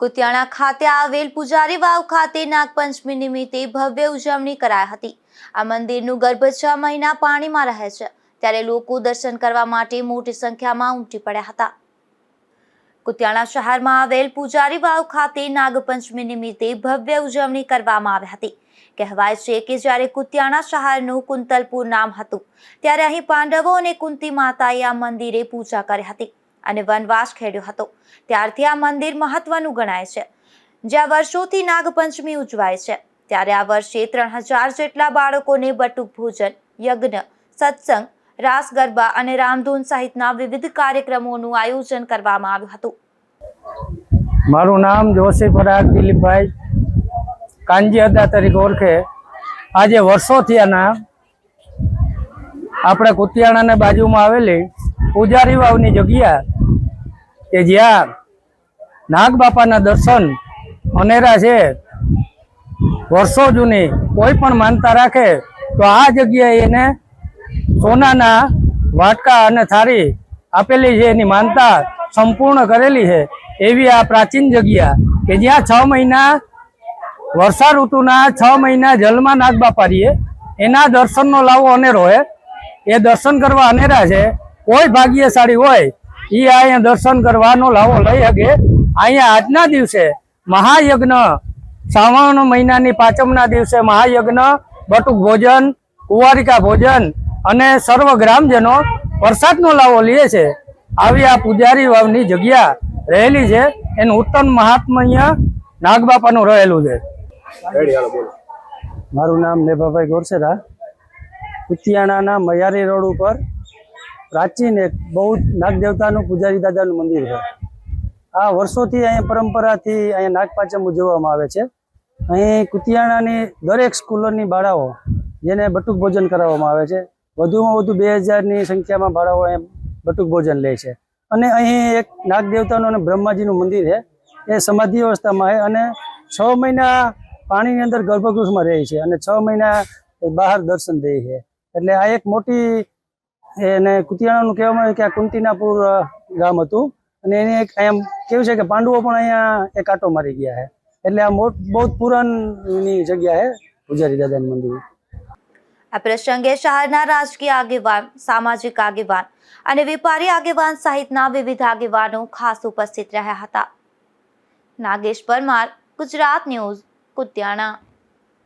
કુતિયાણા ખાતે આવેલ પૂજારી વાવ ખાતે નાગપંચમી નિમિત્તે ભવ્ય ઉજવણી કરાઈ હતી. આ મંદિરનું ગર્ભ છ મહિના પાણીમાં રહે છે. ત્યારે લોકો દર્શન કરવા માટે મોટી સંખ્યામાં ઉમટી પડ્યા હતા. કુતિયાણા શહેરમાં આવેલ પૂજારી વાવ ખાતે નાગપંચમી નિમિત્તે ભવ્ય ઉજવણી કરવામાં આવી હતી. કહેવાય છે કે જ્યારે કુતિયાણા શહેરનું કુંતલપુર નામ હતું, ત્યારે અહીં પાંડવો અને કુંતી માતાએ આ મંદિરે પૂજા કરી હતી. અને વનવાસ ખેડ્યો હતો. ત્યારથી આ મંદિર મહત્વનું ગણાય છે. જ્યાં વર્ષોથી નાગપંચમી ઉજવાય છે. ત્યારે આ વર્ષે ત્રણ હજાર જેટલા બાળકોને બટુક ભોજન, યજ્ઞ, સત્સંગ, રાસ, ગરબા અને રામધૂન સહિતના વિવિધ કાર્યક્રમોનું આયોજન કરવામાં આવ્યું હતું. મારું નામ જોશી પરાગ દિલીપભાઈ કાંજી અદા તરીકે ઓળખે. આજે વર્ષોથી આના આપણે કુતિયાણાને બાજુમાં આવેલી પૂજારી વાવની જગ્યા કે જ્યાં નાગ બાપાના દર્શન અનેરા છે, વર્ષો જૂની, કોઈ પણ માનતા રાખે, તો આ જગ્યાએ એને સોનાના વાટકા અને થાળી આપેલી છે, એની માનતા સંપૂર્ણ કરેલી છે, એવી આ પ્રાચીન જગ્યા કે જ્યાં છ મહિના વર્ષા ઋતુના છ મહિના જલમાં નાગ બાપા રહીએ. એના દર્શનનો લાવો અનેરો હોય એ દર્શન કરવા અનેરા છે. કોઈ ભાગ્યશાળી હોય એ અહીંયા દર્શન કરવાનો લાવો લઈ શકે અહીંયા આજના દિવસે મહાયજ્ઞ, શ્રાવણ મહિનાની પાંચમના દિવસે મહાયજ્ઞ, બટુક ભોજન, કુવારિકા ભોજન અને સર્વ ગ્રામજનો વરસાદનો લાવો લે છે. આવી આ પૂજારી વાવની જગ્યા રહેલી છે. એનું ઉત્તમ મહાત્મય નાગબાપાનું રહેલું છે. મારું નામ નેભાભાઈ ગોરસેરા. કુતિયાણાના મયારી રોડ ઉપર પ્રાચીન એક બહુ નાગદેવતાનું પૂજારી દાદાનું મંદિર છે. આ વર્ષોથી અહીંયા પરંપરાથી અહીંયા નાગપાંચમ ઉજવવામાં આવે છે. અહીં કુતિયાણાની દરેક સ્કૂલોની બાળાઓ જેને બટુક ભોજન કરાવવામાં આવે છે. વધુમાં વધુ બે હજારની સંખ્યામાં બાળાઓ અહીંયા બટુક ભોજન લે છે. અને અહીં એક નાગદેવતાનું અને બ્રહ્માજીનું મંદિર છે. એ સમાધિ અવસ્થામાં છે અને છ મહિના પાણીની અંદર ગર્ભગૃહમાં રહે છે અને છ મહિના બહાર દર્શન દે છે. એટલે આ એક મોટી એને કુતિયાણાનું કહેવામાં આવે કે આ કુંતીનાપુર ગામ હતું. અને એને એક એમ કેવું છે કે પાંડવો પણ અહીંયા એક આટો મારી ગયા છે. એટલે આ મોટ, બહુ પુરાણની જગ્યા છે પૂજારી દાદાનું મંદિર. આ પ્રસંગે શહેરના રાજકીય આગેવાન, સામાજિક આગેવાન અને વેપારી આગેવાન સહિતના વિવિધ આગેવાનો ખાસ ઉપસ્થિત રહ્યા હતા. નાગેશ પરમાર, ગુજરાત ન્યૂઝ, કુતિયાણા.